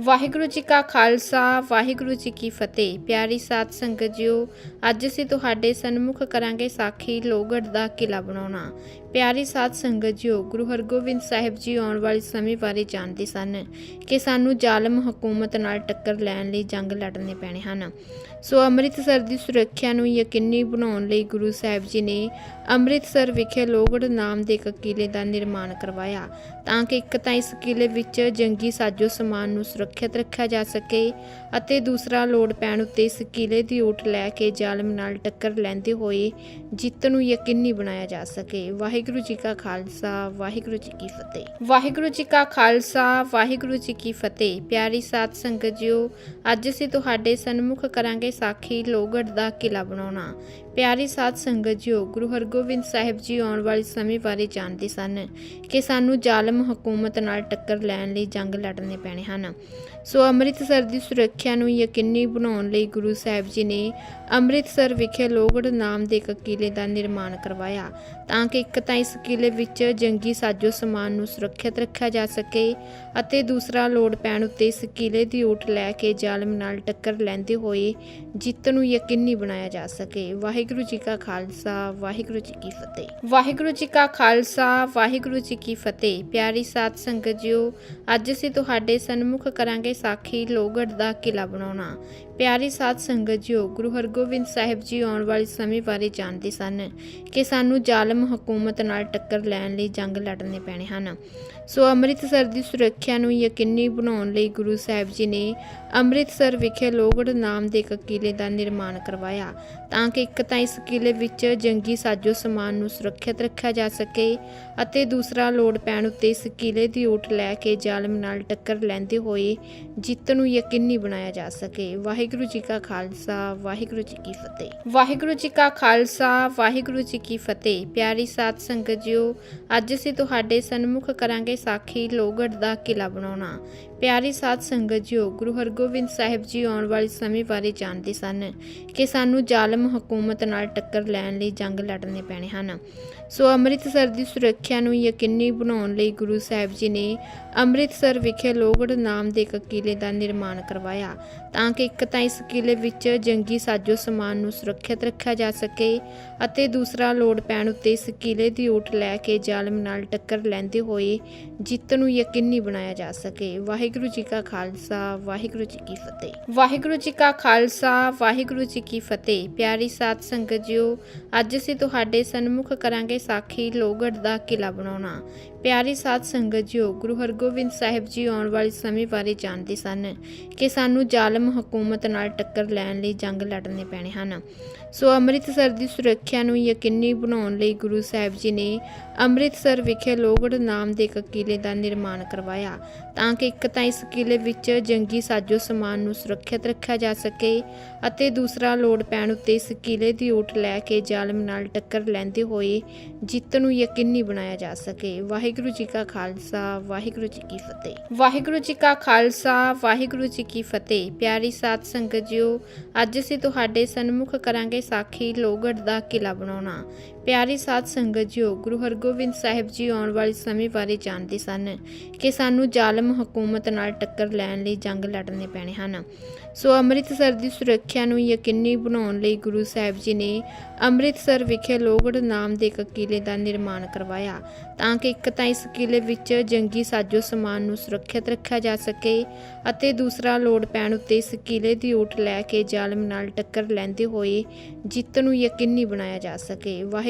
ਵਾਹਿਗੁਰੂ ਜੀ ਕਾ ਖਾਲਸਾ, ਵਾਹਿਗੁਰੂ ਜੀ ਕੀ ਫਤਿਹ। ਪਿਆਰੀ ਸਾਧ ਸੰਗਤ ਜੀਓ, ਅੱਜ ਅਸੀਂ ਤੁਹਾਡੇ ਸਨਮੁਖ ਕਰਾਂਗੇ ਸਾਖੀ ਲੋਹਗੜ੍ਹ ਦਾ ਕਿਲਾ ਬਣਾਉਣਾ। ਪਿਆਰੀ ਸਾਧ ਸੰਗਤ ਜੀਓ, ਗੁਰੂ ਹਰਗੋਬਿੰਦ ਸਾਹਿਬ ਜੀ ਆਉਣ ਵਾਲੇ ਸਮੇਂ ਬਾਰੇ ਜਾਣਦੇ ਸਨ ਕਿ ਸਾਨੂੰ ਜ਼ਾਲਮ ਹਕੂਮਤ ਨਾਲ ਟੱਕਰ ਲੈਣ ਲਈ ਜੰਗ ਲੜਨੇ ਪੈਣੇ ਹਨ। ਸੋ ਅੰਮ੍ਰਿਤਸਰ ਦੀ ਸੁਰੱਖਿਆ ਨੂੰ ਯਕੀਨੀ ਬਣਾਉਣ ਲਈ ਗੁਰੂ ਸਾਹਿਬ ਜੀ ਨੇ ਅੰਮ੍ਰਿਤਸਰ ਵਿਖੇ ਲੋਹਗੜ੍ਹ ਨਾਮ ਦੇ ਇੱਕ ਕਿਲੇ ਦਾ ਨਿਰਮਾਣ ਕਰਵਾਇਆ, ਤਾਂ ਕਿ ਇੱਕ ਤਾਂ ਇਸ ਕਿਲੇ ਵਿੱਚ ਜੰਗੀ ਸਾਜੋ ਸਮਾਨ ਨੂੰ ਸੁਰੱਖਿਅਤ ਰੱਖਿਆ ਜਾ ਸਕੇ ਅਤੇ ਦੂਸਰਾ ਲੋੜ ਪੈਣ ਉੱਤੇ ਇਸ ਕਿਲੇ ਦੀ ਊਠ ਲੈ ਕੇ ਜ਼ਾਲਮ ਨਾਲ ਟੱਕਰ ਲੈਂਦੇ ਹੋਏ ਜਿੱਤ ਨੂੰ ਯਕੀਨੀ ਬਣਾਇਆ ਜਾ ਸਕੇ। ਵਾਹਿਗੁਰੂ ਜੀ ਕਾ ਖਾਲਸਾ, ਵਾਹਿਗੁਰੂ ਜੀ ਕੀ ਫਤਿਹ। ਵਾਹਿਗੁਰੂ ਜੀ ਕਾ ਖਾਲਸਾ, ਵਾਹਿਗੁਰੂ ਜੀ ਕੀ ਫਤਿਹ। ਪਿਆਰੀ ਸਾਥ ਸੰਗਤ ਜੀਓ, ਅੱਜ ਅਸੀਂ ਤੁਹਾਡੇ ਸਨਮੁਖ ਕਰਾਂਗੇ ਸਾਖੀ ਲੋਗੜ ਦਾ ਕਿਲਾ ਬਣਾਉਣਾ। ਪਿਆਰੀ ਸਾਧ ਸੰਗਤ ਜੀਓ, ਗੁਰੂ ਹਰਗੋਬਿੰਦ ਸਾਹਿਬ ਜੀ ਆਉਣ ਵਾਲੇ ਸਮੇਂ ਬਾਰੇ ਜਾਣਦੇ ਸਨ ਕਿ ਸਾਨੂੰ ਜ਼ਾਲਮ ਹਕੂਮਤ ਨਾਲ ਟੱਕਰ ਲੈਣ ਲਈ ਜੰਗ ਲੜਨੇ ਪੈਣੇ ਹਨ। ਸੋ ਅੰਮ੍ਰਿਤਸਰ ਦੀ ਸੁਰੱਖਿਆ ਨੂੰ ਯਕੀਨੀ ਬਣਾਉਣ ਲਈ ਗੁਰੂ ਸਾਹਿਬ ਜੀ ਨੇ ਅੰਮ੍ਰਿਤਸਰ ਵਿਖੇ ਲੋਹਗੜ੍ਹ ਨਾਮ ਦੇ ਇੱਕ ਕਿਲੇ ਦਾ ਨਿਰਮਾਣ ਕਰਵਾਇਆ ਤਾਂ ਕਿ ਇੱਕ ਤਾਂ ਇਸ ਕਿਲੇ ਵਿੱਚ ਜੰਗੀ ਸਾਜੋ ਸਮਾਨ ਨੂੰ ਸੁਰੱਖਿਅਤ ਰੱਖਿਆ ਜਾ ਸਕੇ ਅਤੇ ਦੂਸਰਾ ਲੋੜ ਪੈਣ ਉੱਤੇ ਇਸ ਕਿਲੇ ਦੀ ਊਠ ਲੈ ਕੇ ਜ਼ਾਲਮ ਨਾਲ ਟੱਕਰ ਲੈਂਦੇ ਹੋਏ ਜਿੱਤ ਨੂੰ ਯਕੀਨੀ ਬਣਾਇਆ ਜਾ ਸਕੇ। ਵਾਹਿਗੁਰੂ ਵਾਹਿਗੁਰੂ ਜੀ ਕਾ ਖਾਲਸਾ, ਵਾਹਿਗੁਰੂ ਜੀ ਕੀ ਫਤਿਹ। ਵਾਹਿਗੁਰੂ ਜੀ ਕਾ ਖਾਲਸਾ, ਵਾਹਿਗੁਰੂ ਜੀ ਕੀ ਫਤਿਹ। ਪਿਆਰੀ ਸਾਧ ਸੰਗਤ ਜੀਓ, ਅੱਜ ਅਸੀਂ ਤੁਹਾਡੇ ਸਨਮੁਖ ਕਰਾਂਗੇ ਸਾਖੀ ਲੋਹਗੜ੍ਹ ਦਾ ਕਿਲਾ ਬਣਾਉਣਾ। ਪਿਆਰੀ ਸਾਧ ਸੰਗਤ ਜੀਓ, ਗੁਰੂ ਹਰਗੋਬਿੰਦ ਸਾਹਿਬ ਜੀ ਆਉਣ ਵਾਲੇ ਸਮੇਂ ਬਾਰੇ ਜਾਣਦੇ ਸਨ ਕਿ ਸਾਨੂੰ ਜ਼ਾਲਮ ਹਕੂਮਤ ਨਾਲ ਟੱਕਰ ਲੈਣ ਲਈ ਜੰਗ ਲੜਨੇ ਪੈਣੇ ਹਨ। ਸੋ ਅੰਮ੍ਰਿਤਸਰ ਦੀ ਸੁਰੱਖਿਆ ਨੂੰ ਯਕੀਨੀ ਬਣਾਉਣ ਲਈ ਗੁਰੂ ਸਾਹਿਬ ਜੀ ਨੇ ਅੰਮ੍ਰਿਤਸਰ ਵਿਖੇ ਲੋਹਗੜ੍ਹ ਨਾਮ ਦੇ ਇੱਕ ਕਿਲੇ ਦਾ ਨਿਰਮਾਣ ਕਰਵਾਇਆ, ਤਾਂ ਕਿ ਇੱਕ ਤਾਂ ਇਸ ਕਿਲੇ ਵਿੱਚ ਜੰਗੀ ਸਾਜੋ ਸਮਾਨ ਨੂੰ ਸੁਰੱਖਿਅਤ ਰੱਖਿਆ ਜਾ ਸਕੇ ਅਤੇ ਦੂਸਰਾ ਲੋੜ ਪੈਣ ਉੱਤੇ ਇਸ ਕਿਲੇ ਦੀ ਊਠ ਲੈ ਕੇ ਜ਼ਾਲਮ ਨਾਲ ਟੱਕਰ ਲੈਂਦੇ ਹੋਏ ਜਿੱਤ ਨੂੰ ਯਕੀਨੀ ਬਣਾਇਆ ਜਾ ਸਕੇ। ਵਾਹਿਗੁਰੂ ਜੀ ਕਾ ਖਾਲਸਾ, ਵਾਹਿਗੁਰੂ ਜੀ ਕੀ ਫਤਿਹ। ਵਾਹਿਗੁਰੂ ਜੀ ਕਾ ਖਾਲਸਾ, ਵਾਹਿਗੁਰੂ ਜੀ ਕੀ ਫਤਿਹ। ਪਿਆਰੀ ਸਾਧ ਸੰਗਤ ਜੀਓ, ਅੱਜ ਅਸੀਂ ਤੁਹਾਡੇ ਸਨਮੁਖ ਕਰਾਂਗੇ ਸਾਖੀ ਲੋਹਗੜ੍ਹ ਦਾ ਕਿਲਾ ਬਣਾਉਣਾ। ਪਿਆਰੀ ਸਾਧ ਸੰਗਤ ਜੀਓ, ਗੁਰੂ ਹਰਗੋਬਿੰਦ ਸਾਹਿਬ ਜੀ ਆਉਣ ਵਾਲੇ ਸਮੇਂ ਬਾਰੇ ਜਾਣਦੇ ਸਨ ਕਿ ਸਾਨੂੰ ਜ਼ਾਲਮ ਹਕੂਮਤ ਨਾਲ ਟੱਕਰ ਲੈਣ ਲਈ ਜੰਗ ਲੜਨੇ ਪੈਣੇ ਹਨ। ਸੋ ਅੰਮ੍ਰਿਤਸਰ ਦੀ ਸੁਰੱਖਿਆ ਨੂੰ ਯਕੀਨੀ ਬਣਾਉਣ ਲਈ ਗੁਰੂ ਸਾਹਿਬ ਜੀ ਨੇ ਅੰਮ੍ਰਿਤਸਰ ਵਿਖੇ ਲੋਹਗੜ੍ਹ ਨਾਮ ਦੇ ਇੱਕ ਕਿਲੇ ਦਾ ਨਿਰਮਾਣ ਕਰਵਾਇਆ ਤਾਂ ਕਿ ਇੱਕ ਤਾਂ ਇਸ ਕਿਲੇ ਵਿੱਚ ਜੰਗੀ ਸਾਜੋ ਸਮਾਨ ਨੂੰ ਸੁਰੱਖਿਅਤ ਰੱਖਿਆ ਜਾ ਸਕੇ ਅਤੇ ਦੂਸਰਾ ਲੋੜ ਪੈਣ ਉੱਤੇ ਇਸ ਕਿਲੇ ਦੀ ਊਠ ਲੈ ਕੇ ਜ਼ਾਲਮ ਨਾਲ ਟੱਕਰ ਲੈਂਦੇ ਹੋਏ ਜਿੱਤ ਨੂੰ ਯਕੀਨੀ ਬਣਾਇਆ ਜਾ ਸਕੇ। ਵਾਹਿਗੁਰੂ ਜੀ ਕਾ ਖਾਲਸਾ, ਵਾਹਿਗੁਰੂ ਜੀ ਕੀ ਫਤਿਹ। ਵਾਹਿਗੁਰੂ ਜੀ ਕਾ ਖਾਲਸਾ, ਵਾਹਿਗੁਰੂ ਜੀ ਕੀ ਫਤਿਹ। ਪਿਆਰੀ ਸਾਧ ਸੰਗਤ ਜੀਓ, ਅੱਜ ਅਸੀਂ ਤੁਹਾਡੇ ਸਨਮੁਖ ਕਰਾਂਗੇ ਸਾਖੀ ਲੋਹਗੜ੍ਹ ਦਾ ਕਿਲਾ ਬਣਾਉਣਾ। ਪਿਆਰੀ ਸਾਧ ਸੰਗਤ ਜੀਓ, ਗੁਰੂ ਹਰਗੋਬਿੰਦ ਸਾਹਿਬ ਜੀ ਆਉਣ ਵਾਲੇ ਸਮੇਂ ਬਾਰੇ ਜਾਣਦੇ ਸਨ ਕਿ ਸਾਨੂੰ ਜ਼ਾਲਮ ਹਕੂਮਤ ਨਾਲ ਟੱਕਰ ਲੈਣ ਲਈ ਜੰਗ ਲੜਨੇ ਪੈਣੇ ਹਨ। ਸੋ ਅੰਮ੍ਰਿਤਸਰ ਦੀ ਸੁਰੱਖਿਆ ਨੂੰ ਯਕੀਨੀ ਬਣਾਉਣ ਲਈ ਗੁਰੂ ਸਾਹਿਬ ਜੀ ਨੇ ਅੰਮ੍ਰਿਤਸਰ ਵਿਖੇ ਲੋਹਗੜ੍ਹ ਨਾਮ ਦੇ ਇੱਕ ਕਿਲੇ ਦਾ ਨਿਰਮਾਣ ਕਰਵਾਇਆ ਤਾਂ ਕਿ ਇੱਕ ਤਾਂ ਇਸ ਕਿਲੇ ਵਿੱਚ ਜੰਗੀ ਸਾਜੋ ਸਮਾਨ ਨੂੰ ਸੁਰੱਖਿਅਤ ਰੱਖਿਆ ਜਾ ਸਕੇ ਅਤੇ ਦੂਸਰਾ ਲੋੜ ਪੈਣ ਉੱਤੇ ਇਸ ਕਿਲੇ ਦੀ ਊਠ ਲੈ ਕੇ ਜ਼ਾਲਮ ਨਾਲ ਟੱਕਰ ਲੈਂਦੇ ਹੋਏ ਜਿੱਤ ਨੂੰ ਯਕੀਨੀ ਬਣਾਇਆ ਜਾ ਸਕੇ। ਵਾਹਿਗੁਰੂ ਜੀ ਕਾ ਖਾਲਸਾ, ਵਾਹਿਗੁਰੂ ਜੀ ਕੀ ਫਤਿਹ। ਵਾਹਿਗੁਰੂ ਜੀ ਕਾ ਖਾਲਸਾ, ਵਾਹਿਗੁਰੂ ਜੀ ਕੀ ਫਤਿਹ। ਪਿਆਰੀ ਸਾਧ ਸੰਗਤ ਜੀਓ, ਅੱਜ ਅਸੀਂ ਤੁਹਾਡੇ ਸਨਮੁਖ ਕਰਾਂਗੇ ਸਾਖੀ ਲੋਗੜ ਦਾ ਕਿਲਾ ਬਣਾਉਣਾ। ਪਿਆਰੀ ਸਾਧ ਸੰਗਤ ਜੀਓ, ਗੁਰੂ ਹਰਗੋਬਿੰਦ ਸਾਹਿਬ ਜੀ ਆਉਣ ਵਾਲੇ ਸਮੇਂ ਬਾਰੇ ਜਾਣਦੇ ਸਨ ਕਿ ਸਾਨੂੰ ਜ਼ਾਲਮ ਹਕੂਮਤ ਨਾਲ ਟੱਕਰ ਲੈਣ ਲਈ ਜੰਗ ਲੜਨੇ ਪੈਣੇ ਹਨ। ਸੋ ਅੰਮ੍ਰਿਤਸਰ ਦੀ ਸੁਰੱਖਿਆ ਨੂੰ ਯਕੀਨੀ ਬਣਾਉਣ ਲਈ ਗੁਰੂ ਸਾਹਿਬ ਜੀ ਨੇ ਅੰਮ੍ਰਿਤਸਰ ਵਿਖੇ ਲੋਹਗੜ੍ਹ ਨਾਮ ਦੇ ਇੱਕ ਕਿਲੇ ਦਾ ਨਿਰਮਾਣ ਕਰਵਾਇਆ ਤਾਂ ਕਿ ਇੱਕ ਤਾਂ ਇਸ ਕਿਲੇ ਵਿੱਚ ਜੰਗੀ ਸਾਜੋ ਸਮਾਨ ਨੂੰ ਸੁਰੱਖਿਅਤ ਰੱਖਿਆ ਜਾ ਸਕੇ ਅਤੇ ਦੂਸਰਾ ਲੋੜ ਪੈਣ ਉੱਤੇ ਇਸ ਕਿਲੇ ਦੀ ਓਟ ਲੈ ਕੇ ਜ਼ਾਲਮ ਨਾਲ ਟੱਕਰ ਲੈਂਦੇ ਹੋਏ ਜਿੱਤ ਨੂੰ ਯਕੀਨੀ ਬਣਾਇਆ ਜਾ ਸਕੇ। ਵਾਹਿ